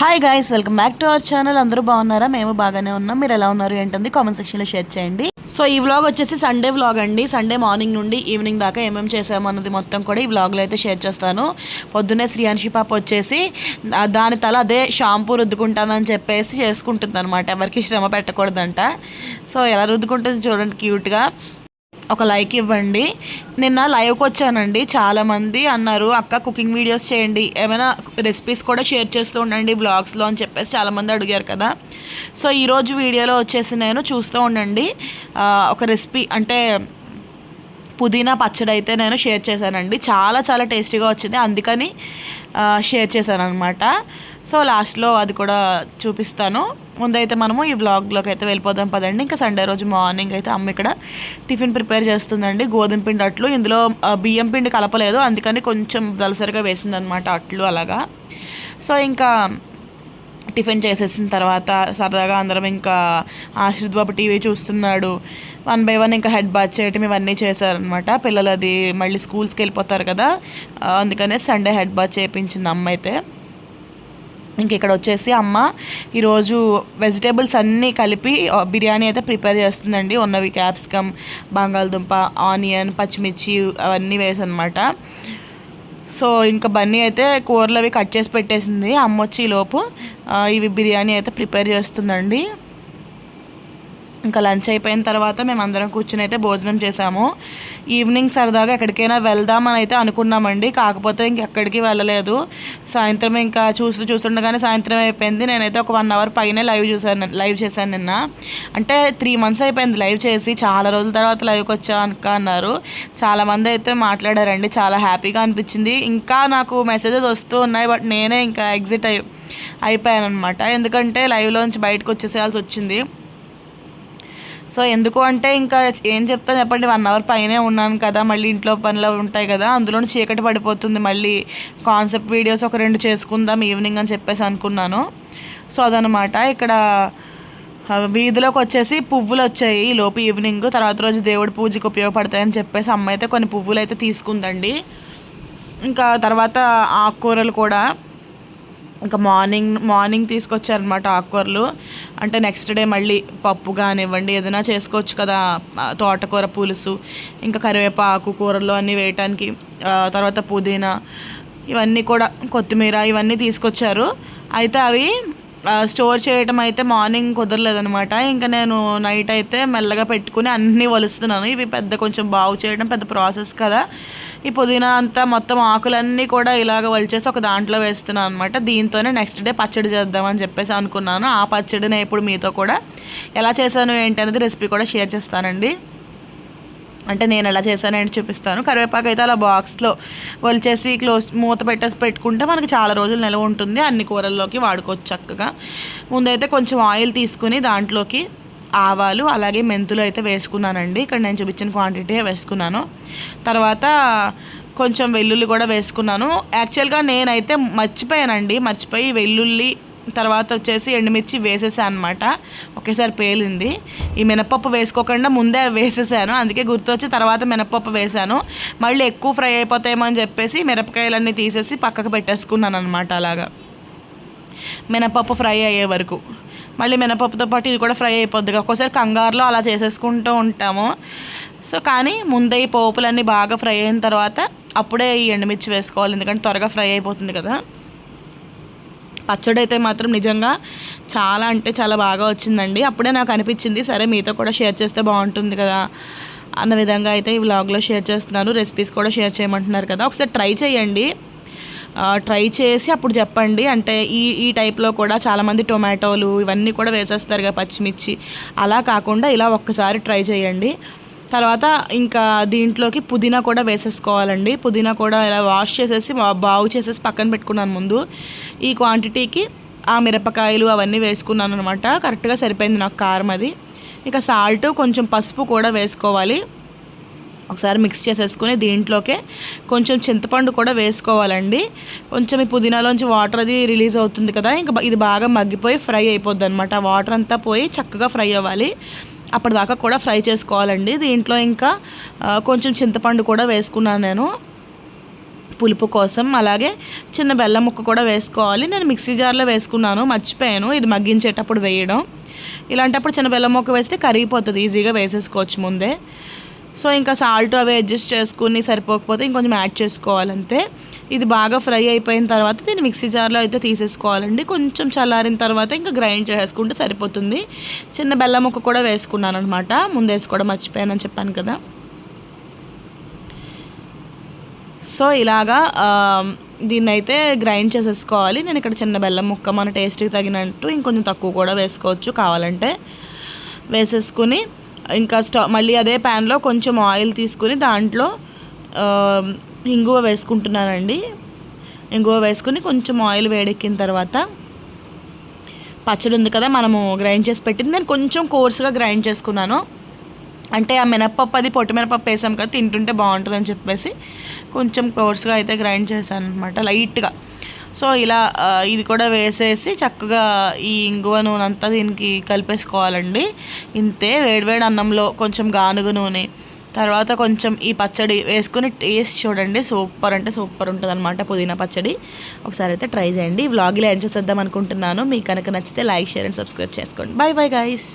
Hi guys welcome back to our channel అందరూ బాగున్నారా? మేము బాగానే ఉన్నాం. మీరు ఎలా ఉన్నారు ఏంటంది? కామెంట్ సెక్షన్లో షేర్ చేయండి. సో ఈ వ్లాగ్ వచ్చేసి సండే వ్లాగ్ అండి. సండే మార్నింగ్ నుండి ఈవినింగ్ దాకా ఏమేమి చేసాము అన్నది మొత్తం కూడా ఈ వ్లాగ్లో అయితే షేర్ చేస్తాను. పొద్దున్నే శ్రీయాన్షి పాప వచ్చేసి దాని తల అదే షాంపూ రుద్దుకుంటానని చెప్పేసి చేసుకుంటుంది అనమాట ఎవరికి శ్రమ పెట్టకూడదంట. సో ఎలా రుద్దుకుంటుంది చూడండి క్యూట్గా ఒక లైక్ ఇవ్వండి. నిన్న లైవ్కి వచ్చానండి. చాలామంది అన్నారు అక్క కుకింగ్ వీడియోస్ చేయండి. ఏమైనా రెసిపీస్ కూడా షేర్ చేస్తూ ఉండండి బ్లాగ్స్లో అని చెప్పేసి చాలామంది అడిగారు కదా. సో ఈరోజు వీడియోలో వచ్చేసి నేను చూస్తూ ఉండండి. ఒక రెసిపీ అంటే పుదీనా పచ్చడి అయితే నేను షేర్ చేశానండి. చాలా చాలా టేస్టీగా వచ్చింది. అందుకని షేర్ చేశాను అనమాట సో లాస్ట్లో అది కూడా చూపిస్తాను. ముందైతే మనము ఈ వ్లాగ్లోకి అయితే వెళ్ళిపోదాం పదండి. ఇంకా సండే రోజు మార్నింగ్ అయితే అమ్మ ఇక్కడ టిఫిన్ ప్రిపేర్ చేస్తుందండి. గోధుమ పిండి అట్లు. ఇందులో బియ్యం పిండి కలపలేదు. అందుకని కొంచెం దలసరిగా వేసిందనమాట అట్లు అలాగా. సో ఇంకా టిఫిన్ చేసేసిన తర్వాత సరదాగా అందరం ఇంకా ఆశ్రిత్ బాబు టీవీ చూస్తున్నాడు. వన్ బై వన్ ఇంకా హెడ్ బాత్ చేయటం ఇవన్నీ చేశారనమాట పిల్లలు అది మళ్ళీ స్కూల్స్కి వెళ్ళిపోతారు కదా. అందుకనే సండే హెడ్ బాత్ చేయించింది అమ్మ అయితే. ఇంక ఇక్కడ వచ్చేసి అమ్మ ఈరోజు వెజిటేబుల్స్ అన్నీ కలిపి బిర్యానీ అయితే ప్రిపేర్ చేస్తుందండి. ఉన్నవి క్యాప్సికమ్ బంగాళదుంప ఆనియన్ పచ్చిమిర్చి అవన్నీ వేసి సో ఇంకా బన్నీ అయితే కూరలు అవి కట్ చేసి పెట్టేసింది. అమ్మ వచ్చి ఈ లోపు ఇవి బిర్యానీ అయితే ప్రిపేర్ చేస్తుందండి. ఇంకా లంచ్ అయిపోయిన తర్వాత మేము అందరం కూర్చుని అయితే భోజనం చేసాము ఈవినింగ్ సరదాగా ఎక్కడికైనా వెళ్దామని అయితే అనుకున్నామండి. కాకపోతే ఇంకెక్కడికి వెళ్ళలేదు. సాయంత్రం ఇంకా చూస్తూ చూస్తుండగానే సాయంత్రం అయిపోయింది. నేనైతే ఒక వన్ అవర్ పైనే లైవ్ చూసాను లైవ్ చేశాను నిన్న. అంటే త్రీ మంత్స్ అయిపోయింది లైవ్ చేసి. చాలా రోజుల తర్వాత లైవ్కి వచ్చా అనుక అన్నారు. చాలామంది అయితే మాట్లాడారండి. చాలా హ్యాపీగా అనిపించింది. ఇంకా నాకు మెసేజెస్ వస్తూ ఉన్నాయి బట్ నేనే ఇంకా ఎగ్జిట్ అయి అయిపోయాను అనమాట ఎందుకంటే లైవ్లోంచి బయటకు వచ్చేసేయాల్సి వచ్చింది. సో ఎందుకు అంటే ఇంకా ఏం చెప్తా చెప్పండి వన్ అవర్ పైనే ఉన్నాను కదా మళ్ళీ ఇంట్లో పనులు ఉంటాయి కదా అందులో చీకటి పడిపోతుంది మళ్ళీ. కాన్సెప్ట్ వీడియోస్ ఒక రెండు చేసుకుందాం ఈవినింగ్ అని చెప్పేసి అనుకున్నాను. సో అదనమాట ఇక్కడ వీధిలోకి వచ్చేసి పువ్వులు వచ్చాయి లోపు ఈవినింగ్ తర్వాత రోజు దేవుడి పూజకి ఉపయోగపడతాయని చెప్పేసి అమ్మ అయితే కొన్ని పువ్వులు అయితే తీసుకుందండి. ఇంకా తర్వాత ఆకుకూరలు కూడా. ఇంకా మార్నింగ్ మార్నింగ్ తీసుకొచ్చారనమాట ఆకుకూరలు. అంటే నెక్స్ట్ డే మళ్ళీ పప్పు కానివ్వండి ఏదైనా చేసుకోవచ్చు కదా తోటకూర పులుసు ఇంకా కరివేపాకు కూరలు అన్నీ వేయటానికి తర్వాత పుదీనా ఇవన్నీ కూడా కొత్తిమీర ఇవన్నీ తీసుకొచ్చారు. అయితే అవి స్టోర్ చేయటం అయితే మార్నింగ్ కుదరలేదనమాట. ఇంకా నేను నైట్ అయితే మెల్లగా పెట్టుకుని అన్నీ వలుస్తున్నాను. ఇవి పెద్ద కొంచెం బాగు చేయడం పెద్ద ప్రాసెస్ కదా. ఈ పుదీనా అంతా మొత్తం ఆకులన్నీ కూడా ఇలాగ వలిచేసి ఒక దాంట్లో వేస్తున్నాను అనమాట దీంతోనే నెక్స్ట్ డే పచ్చడి చేద్దామని చెప్పేసి అనుకున్నాను. ఆ పచ్చడిని ఇప్పుడు మీతో కూడా ఎలా చేశాను ఏంటి అనేది రెసిపీ కూడా షేర్ చేస్తానండి. అంటే నేను ఎలా చేశానని చూపిస్తాను. కరివేపాకు అయితే అలా బాక్స్లో వలిచేసి క్లోజ్ మూత పెట్టేసి పెట్టుకుంటే మనకి చాలా రోజులు నిల్వ ఉంటుంది. అన్ని కూరల్లోకి వాడుకోవచ్చు చక్కగా. ముందైతే కొంచెం ఆయిల్ తీసుకుని దాంట్లోకి ఆవాలు అలాగే మెంతులు అయితే వేసుకున్నానండి. ఇక్కడ నేను చూపించిన క్వాంటిటీ వేసుకున్నాను. తర్వాత కొంచెం వెల్లుల్లి కూడా వేసుకున్నాను. యాక్చువల్గా నేనైతే మర్చిపోయానండి. మర్చిపోయి వెల్లుల్లి తర్వాత వచ్చేసి ఎండుమిర్చి వేసేసాను అనమాట ఒకేసారి పేలింది. ఈ మినపప్పు వేసుకోకుండా ముందే వేసేసాను. అందుకే గుర్తొచ్చి తర్వాత మినపప్పు వేసాను. మళ్ళీ ఎక్కువ ఫ్రై అయిపోతాయేమో అని చెప్పేసి మిరపకాయలన్నీ తీసేసి పక్కకు పెట్టేసుకున్నాను అనమాట అలాగా. మినపప్పు ఫ్రై అయ్యే వరకు. మళ్ళీ మినపప్పుతో పాటు ఇది కూడా ఫ్రై అయిపోద్ది ఒక్కోసారి కంగారులో అలా చేసేసుకుంటూ ఉంటాము. సో కానీ ముందే ఈ పోపులన్నీ బాగా ఫ్రై అయిన తర్వాత అప్పుడే ఈ ఎండుమిర్చి వేసుకోవాలి. ఎందుకంటే త్వరగా ఫ్రై అయిపోతుంది కదా. పచ్చడి అయితే మాత్రం నిజంగా చాలా అంటే చాలా బాగా వచ్చిందండి. అప్పుడే నాకు అనిపించింది సరే మీతో కూడా షేర్ చేస్తే బాగుంటుంది కదా అన్న విధంగా అయితే ఈ వ్లాగ్లో షేర్ చేస్తున్నాను. రెసిపీస్ కూడా షేర్ చేయమంటున్నారు కదా. ఒకసారి ట్రై చేయండి. ట్రై చేసి అప్పుడు చెప్పండి. అంటే ఈ ఈ టైప్లో కూడా చాలామంది టొమాటోలు ఇవన్నీ కూడా వేసేస్తారు కదా పచ్చిమిర్చి. అలా కాకుండా ఇలా ఒక్కసారి ట్రై చేయండి. తర్వాత ఇంకా దీంట్లోకి పుదీనా కూడా వేసేసుకోవాలండి. పుదీనా కూడా ఇలా వాష్ చేసేసి బాగు చేసేసి పక్కన పెట్టుకున్నాను ముందు. ఈ క్వాంటిటీకి ఆ మిరపకాయలు అవన్నీ వేసుకున్నాను అనమాట కరెక్ట్గా సరిపోయింది నాకు కారం అది. ఇక సాల్ట్ కొంచెం పసుపు కూడా వేసుకోవాలి. ఒకసారి మిక్స్ చేసేసుకుని దీంట్లోకే కొంచెం చింతపండు కూడా వేసుకోవాలండి. కొంచెం ఈ పుదీనాలోంచి వాటర్ అది రిలీజ్ అవుతుంది కదా ఇంకా ఇది బాగా మగ్గిపోయి ఫ్రై అయిపోద్ది అనమాట వాటర్ అంతా పోయి చక్కగా ఫ్రై అవ్వాలి. అప్పటిదాకా కూడా ఫ్రై చేసుకోవాలండి. దీంట్లో ఇంకా కొంచెం చింతపండు కూడా వేసుకున్నాను నేను. పులుపు కోసం. అలాగే చిన్న బెల్లం ముక్క కూడా వేసుకోవాలి. నేను మిక్సీ జార్లో వేసుకున్నాను మర్చిపోయాను. ఇది మగ్గించేటప్పుడు వేయడం. ఇలాంటప్పుడు చిన్న బెల్లం ముక్క వేస్తే కరిగిపోతుంది. ఈజీగా వేసేసుకోవచ్చు ముందే. సో ఇంకా సాల్ట్ అవి అడ్జస్ట్ చేసుకుని సరిపోకపోతే ఇంకొంచెం యాడ్ చేసుకోవాలంతే. ఇది బాగా ఫ్రై అయిపోయిన తర్వాత దీన్ని మిక్సీ జార్లో అయితే తీసేసుకోవాలండి. కొంచెం చల్లారిన తర్వాత ఇంకా గ్రైండ్ చేసుకుంటే సరిపోతుంది. చిన్న బెల్లం ముక్క కూడా వేసుకున్నాను అనమాట ముందు వేసుకోవడం మర్చిపోయానని చెప్పాను కదా. సో ఇలాగా దీన్ని అయితే గ్రైండ్ చేసేసుకోవాలి. నేను ఇక్కడ చిన్న బెల్లం ముక్క మన టేస్ట్కి తగినట్టు ఇంకొంచెం తక్కువ కూడా వేసుకోవచ్చు కావాలంటే. వేసేసుకుని ఇంకా స్టవ్ మళ్ళీ అదే ప్యాన్లో కొంచెం ఆయిల్ తీసుకుని దాంట్లో ఇంగువ వేసుకుంటున్నానండి. ఇంగువ వేసుకుని కొంచెం ఆయిల్ వేడెక్కిన తర్వాత పచ్చడి ఉంది కదా మనము గ్రైండ్ చేసి పెట్టింది. నేను కొంచెం కోర్స్గా గ్రైండ్ చేసుకున్నాను. అంటే ఆ మినప్పప్పు అది పొట్టి మినపప్పు వేసాం కదా తింటుంటే బాగుంటుందని చెప్పేసి కొంచెం కోర్స్గా అయితే గ్రైండ్ చేశాను అనమాట లైట్గా. సో ఇలా ఇది కూడా వేసేసి చక్కగా ఈ ఇంగువ నూనె అంతా దీనికి కలిపేసుకోవాలండి. ఇంతే వేడివేడి అన్నంలో కొంచెం గానుగ నూనె తర్వాత కొంచెం ఈ పచ్చడి వేసుకుని టేస్ట్ చూడండి. సూపర్ అంటే సూపర్ ఉంటుంది అనమాట పుదీనా పచ్చడి. ఒకసారి అయితే ట్రై చేయండి. ఈ వ్లాగ్ ఇలా ఎంజాయ్ చేద్దాం అనుకుంటున్నాను. మీకు కనుక నచ్చితే లైక్ షేర్ అండ్ సబ్స్క్రైబ్ చేసుకోండి. Bye bye guys